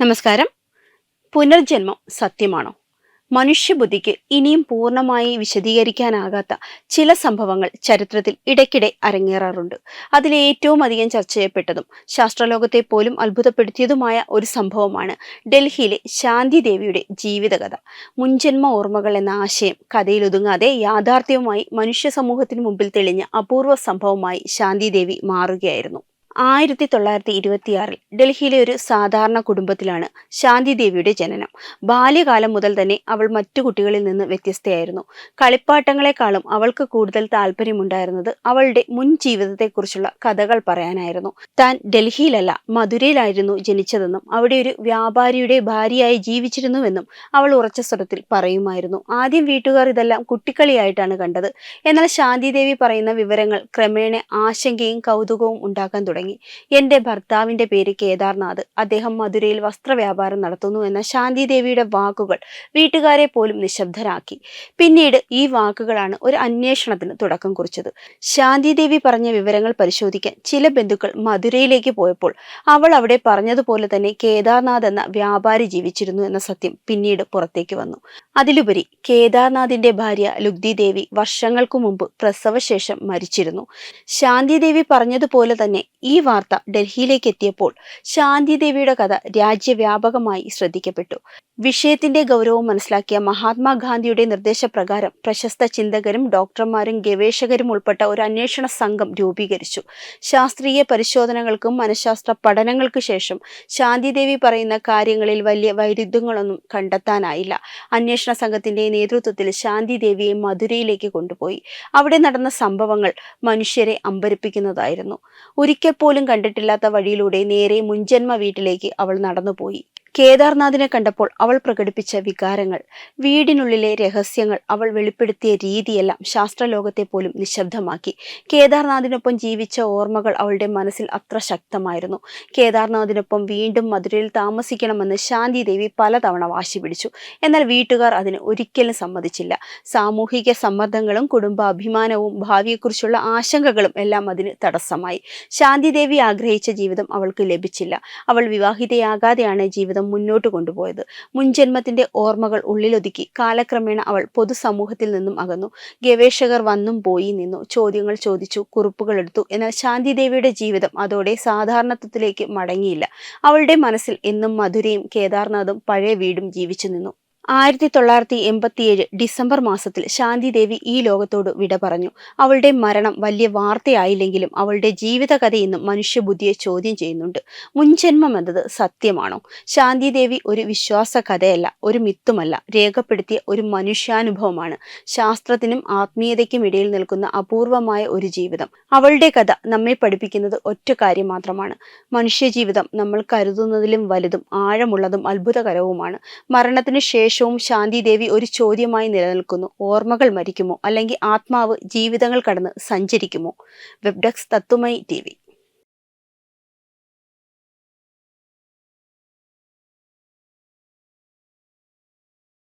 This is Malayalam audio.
നമസ്കാരം. പുനർജന്മം സത്യമാണോ? മനുഷ്യബുദ്ധിക്ക് ഇനിയും പൂർണമായി വിശദീകരിക്കാനാകാത്ത ചില സംഭവങ്ങൾ ചരിത്രത്തിൽ ഇടയ്ക്കിടെ അരങ്ങേറാറുണ്ട്. അതിലെ ഏറ്റവും അധികം ചർച്ച ചെയ്യപ്പെട്ടതും ശാസ്ത്രലോകത്തെ പോലും അത്ഭുതപ്പെടുത്തിയതുമായ ഒരു സംഭവമാണ് ഡൽഹിയിലെ ശാന്തി ദേവിയുടെ ജീവിതകഥ. മുൻജന്മ ഓർമ്മകൾ എന്ന ആശയം കഥയിൽ ഒതുങ്ങാതെ യാഥാർത്ഥ്യവുമായി മനുഷ്യ സമൂഹത്തിന് മുമ്പിൽ തെളിഞ്ഞ അപൂർവ സംഭവമായി ശാന്തി ദേവി മാറുകയായിരുന്നു. ആയിരത്തി തൊള്ളായിരത്തി ഇരുപത്തിയാറിൽ ഡൽഹിയിലെ ഒരു സാധാരണ കുടുംബത്തിലാണ് ശാന്തിദേവിയുടെ ജനനം. ബാല്യകാലം മുതൽ തന്നെ അവൾ മറ്റു കുട്ടികളിൽ നിന്ന് വ്യത്യസ്തയായിരുന്നു. കളിപ്പാട്ടങ്ങളെക്കാളും അവൾക്ക് കൂടുതൽ താല്പര്യമുണ്ടായിരുന്നത് അവളുടെ മുൻ ജീവിതത്തെക്കുറിച്ചുള്ള കഥകൾ പറയാനായിരുന്നു. താൻ ഡൽഹിയിലല്ല മധുരയിലായിരുന്നു ജനിച്ചതെന്നും അവിടെ ഒരു വ്യാപാരിയുടെ ഭാര്യയായി ജീവിച്ചിരുന്നുവെന്നും അവൾ ഉറച്ച സ്വരത്തിൽ പറയുമായിരുന്നു. ആദ്യം വീട്ടുകാർ ഇതെല്ലാം കുട്ടിക്കളിയായിട്ടാണ് കണ്ടത്. എന്നാൽ ശാന്തിദേവി പറയുന്ന വിവരങ്ങൾ ക്രമേണ ആശങ്കയും കൗതുകവും ഉണ്ടാക്കാൻ തുടങ്ങി. തുടങ്ങി. എന്റെ ഭർത്താവിന്റെ പേര് കേദാർനാഥ്. അദ്ദേഹം മധുരയിൽ വസ്ത്രവ്യാപാരം നടത്തുന്നു എന്ന ശാന്തി ദേവിയുടെ വാക്കുകൾ വീട്ടുകാരെ പോലും നിശബ്ദരാക്കി. പിന്നീട് ഈ വാക്കുകളാണ് ഒരു അന്വേഷണത്തിന് തുടക്കം കുറിച്ചത്. ശാന്തിദേവി പറഞ്ഞ വിവരങ്ങൾ പരിശോധിക്കാൻ ചില ബന്ധുക്കൾ മധുരയിലേക്ക് പോയപ്പോൾ അവൾ അവിടെ പറഞ്ഞതുപോലെ തന്നെ കേദാർനാഥ് എന്ന വ്യാപാരി ജീവിച്ചിരുന്നു എന്ന സത്യം പിന്നീട് പുറത്തേക്ക് വന്നു. അതിലുപരി കേദാർനാഥിന്റെ ഭാര്യ ലുഗ്ദിദേവി വർഷങ്ങൾക്കു മുമ്പ് പ്രസവശേഷം മരിച്ചിരുന്നു. ശാന്തിദേവി പറഞ്ഞതുപോലെ തന്നെ ഈ വാർത്ത ഡൽഹിയിലേക്ക് എത്തിയപ്പോൾ ശാന്തിദേവിയുടെ കഥ രാജ്യവ്യാപകമായി ശ്രദ്ധിക്കപ്പെട്ടു. വിഷയത്തിന്റെ ഗൗരവം മനസ്സിലാക്കിയ മഹാത്മാഗാന്ധിയുടെ നിർദ്ദേശപ്രകാരം പ്രശസ്ത ചിന്തകരും ഡോക്ടർമാരും ഗവേഷകരും ഉൾപ്പെട്ട ഒരു അന്വേഷണ സംഘം രൂപീകരിച്ചു. ശാസ്ത്രീയ പരിശോധനകൾക്കും മനഃശാസ്ത്ര പഠനങ്ങൾക്കു ശേഷം ശാന്തിദേവി പറയുന്ന കാര്യങ്ങളിൽ വലിയ വൈരുദ്ധ്യങ്ങളൊന്നും കണ്ടെത്താനായില്ല. അന്വേഷണ സംഘത്തിന്റെ നേതൃത്വത്തിൽ ശാന്തിദേവിയെ മധുരയിലേക്ക് കൊണ്ടുപോയി. അവിടെ നടന്ന സംഭവങ്ങൾ മനുഷ്യരെ അമ്പരിപ്പിക്കുന്നതായിരുന്നു. ഒരിക്കൽ പോലും കണ്ടിട്ടില്ലാത്ത വഴിയിലൂടെ നേരെ മുൻജന്മ വീട്ടിലേക്ക് അവൾ നടന്നുപോയി. കേദാർനാഥിനെ കണ്ടപ്പോൾ അവൾ പ്രകടിപ്പിച്ച വികാരങ്ങൾ വീടിനുള്ളിലെ രഹസ്യങ്ങൾ അവൾ വെളിപ്പെടുത്തിയ രീതിയെല്ലാം ശാസ്ത്രലോകത്തെ പോലും നിശബ്ദമാക്കി. കേദാർനാഥിനൊപ്പം ജീവിച്ച ഓർമ്മകൾ അവളുടെ മനസ്സിൽ അത്ര ശക്തമായിരുന്നു. കേദാർനാഥിനൊപ്പം വീണ്ടും മധുരയിൽ താമസിക്കണമെന്ന് ശാന്തി ദേവി പലതവണ വാശി പിടിച്ചു. എന്നാൽ വീട്ടുകാർ അതിന് ഒരിക്കലും സമ്മതിച്ചില്ല. സാമൂഹിക സമ്മർദ്ദങ്ങളും കുടുംബാഭിമാനവും ഭാവിയെക്കുറിച്ചുള്ള ആശങ്കകളും എല്ലാം അതിന് തടസ്സമായി. ശാന്തി ദേവി ആഗ്രഹിച്ച ജീവിതം അവൾക്ക് ലഭിച്ചില്ല. അവൾ വിവാഹിതയാകാതെയാണ് ജീവിതം മുന്നോട്ട് കൊണ്ടുപോയത്. മുൻജന്മത്തിന്റെ ഓർമ്മകൾ ഉള്ളിലൊതുക്കി കാലക്രമേണ അവൾ പൊതുസമൂഹത്തിൽ നിന്നും അകന്നു. ഗവേഷകർ വന്നും പോയി നിന്നു. ചോദ്യങ്ങൾ ചോദിച്ചു കുറിപ്പുകൾ എടുത്തു. എന്നാൽ ശാന്തിദേവിയുടെ ജീവിതം അതോടെ സാധാരണത്വത്തിലേക്ക് മടങ്ങിയില്ല. അവളുടെ മനസ്സിൽ എന്നും മധുരയും കേദാർനാഥും പഴയ വീടും ജീവിച്ചു നിന്നു. ആയിരത്തി തൊള്ളായിരത്തി എൺപത്തിയേഴ് ഡിസംബർ മാസത്തിൽ ശാന്തിദേവി ഈ ലോകത്തോട് വിട പറഞ്ഞു. അവളുടെ മരണം വലിയ വാർത്തയായില്ലെങ്കിലും അവളുടെ ജീവിതകഥ ഇന്നും മനുഷ്യബുദ്ധിയെ ചോദ്യം ചെയ്യുന്നുണ്ട്. മുൻജന്മം എന്നത് സത്യമാണോ? ശാന്തിദേവി ഒരു വിശ്വാസ കഥയല്ല ഒരു മിത്തുമല്ല രേഖപ്പെടുത്തിയ ഒരു മനുഷ്യാനുഭവമാണ്. ശാസ്ത്രത്തിനും ആത്മീയതയ്ക്കും ഇടയിൽ നിൽക്കുന്ന അപൂർവമായ ഒരു ജീവിതം. അവളുടെ കഥ നമ്മെ പഠിപ്പിക്കുന്നത് ഒറ്റ കാര്യം മാത്രമാണ്. മനുഷ്യജീവിതം നമ്മൾ കരുതുന്നതിലും വലുതും ആഴമുള്ളതും അത്ഭുതകരവുമാണ്. മരണത്തിന് ശേഷം ശേഷവും ശാന്തിദേവി ഒരു ചോദ്യമായി നിലനിൽക്കുന്നു. ഓർമ്മകൾ മരിക്കുമോ? അല്ലെങ്കിൽ ആത്മാവ് ജീവിതങ്ങൾ കടന്ന് സഞ്ചരിക്കുമോ? വെബ്ഡെക്സ് തത്വമൈ ടി